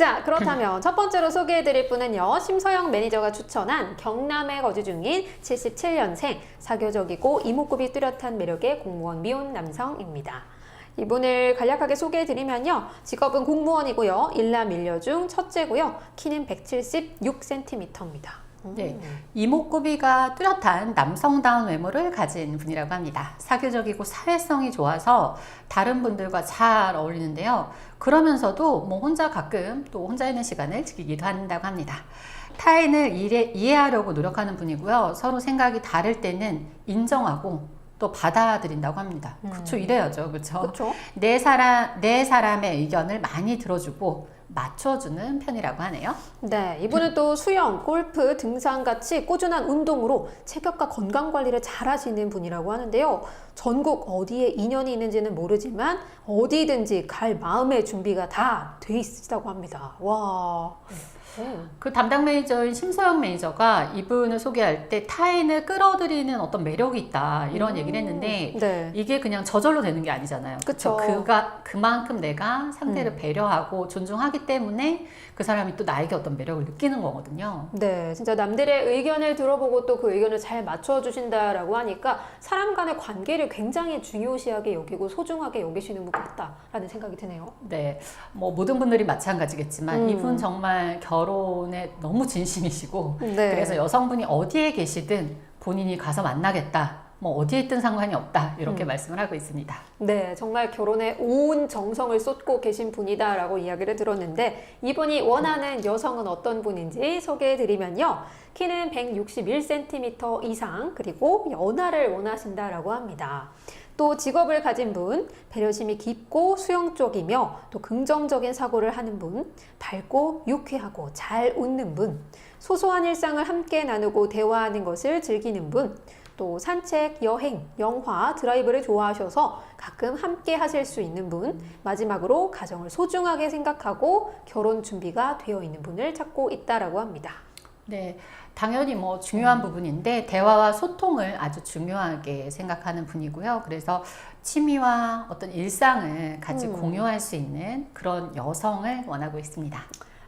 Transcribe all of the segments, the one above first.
자, 그렇다면 첫 번째로 소개해드릴 분은요. 심서영 매니저가 추천한 경남에 거주 중인 77년생, 사교적이고 이목구비 뚜렷한 매력의 공무원 미혼 남성입니다. 이분을 간략하게 소개해드리면요. 직업은 공무원이고요. 일남 일녀 중 첫째고요. 키는 176cm입니다. 네. 이목구비가 뚜렷한 남성다운 외모를 가진 분이라고 합니다. 사교적이고 사회성이 좋아서 다른 분들과 잘 어울리는데요. 그러면서도 뭐 혼자 가끔 또 혼자 있는 시간을 즐기기도 한다고 합니다. 타인을 이해, 이해하려고 노력하는 분이고요. 서로 생각이 다를 때는 인정하고 또 받아들인다고 합니다. 그쵸, 이래야죠. 그쵸? 그렇죠? 내 사람, 내 사람의 의견을 많이 들어주고 맞춰주는 편이라고 하네요. 네, 이분은 또 수영, 골프, 등산 같이 꾸준한 운동으로 체격과 건강 관리를 잘 하시는 분이라고 하는데요. 전국 어디에 인연이 있는지는 모르지만 어디든지 갈 마음의 준비가 다 돼 있으시다고 합니다. 와. 음. 그 담당 매니저인 심서영 매니저가 이분을 소개할 때 타인을 끌어들이는 어떤 매력이 있다 이런 얘기를 했는데 네. 이게 그냥 저절로 되는 게 아니잖아요. 그쵸. 그가 그만큼 내가 상대를 음. 배려하고 존중하기 때문에 그 사람이 또 나에게 어떤 매력을 느끼는 거거든요. 네, 진짜 남들의 의견을 들어보고 또 그 의견을 잘 맞춰주신다라고 하니까 사람 간의 관계를 굉장히 중요시하게 여기고 소중하게 여기시는 분 같다라는 생각이 드네요. 네, 뭐 모든 분들이 마찬가지겠지만 음. 이분 정말 결혼에 너무 진심이시고 네. 그래서 여성분이 어디에 계시든 본인이 가서 만나겠다. 뭐 어디에 있든 상관이 없다 이렇게 음. 말씀을 하고 있습니다. 네, 정말 결혼에 온 정성을 쏟고 계신 분이다라고 이야기를 들었는데 이분이 원하는 여성은 어떤 분인지 소개해드리면요. 키는 161cm 이상 그리고 연하를 원하신다라고 합니다. 또 직업을 가진 분, 배려심이 깊고 수영 쪽이며 또 긍정적인 사고를 하는 분, 밝고 유쾌하고 잘 웃는 분, 소소한 일상을 함께 나누고 대화하는 것을 즐기는 분, 또 산책, 여행, 영화, 드라이브를 좋아하셔서 가끔 함께 하실 수 있는 분, 마지막으로 가정을 소중하게 생각하고 결혼 준비가 되어 있는 분을 찾고 있다라고 합니다. 네, 당연히 뭐 중요한 부분인데 대화와 소통을 아주 중요하게 생각하는 분이고요. 그래서 취미와 어떤 일상을 같이 음. 공유할 수 있는 그런 여성을 원하고 있습니다.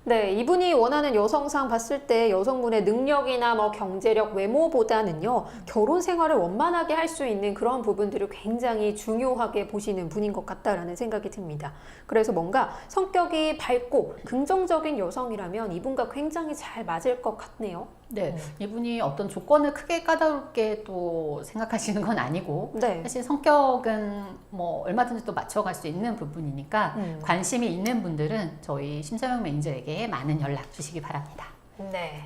네, 이분이 원하는 여성상 봤을 때 여성분의 능력이나 뭐 경제력, 외모보다는요, 결혼 생활을 원만하게 할 수 있는 그런 부분들을 굉장히 중요하게 보시는 분인 것 같다라는 생각이 듭니다. 그래서 뭔가 성격이 밝고 긍정적인 여성이라면 이분과 굉장히 잘 맞을 것 같네요. 네, 이분이 어떤 조건을 크게 까다롭게 또 생각하시는 건 아니고 네. 사실 성격은 뭐 얼마든지 또 맞춰갈 수 있는 부분이니까 음. 관심이 있는 분들은 저희 심서영 매니 저에게 많은 연락 주시기 바랍니다. 네.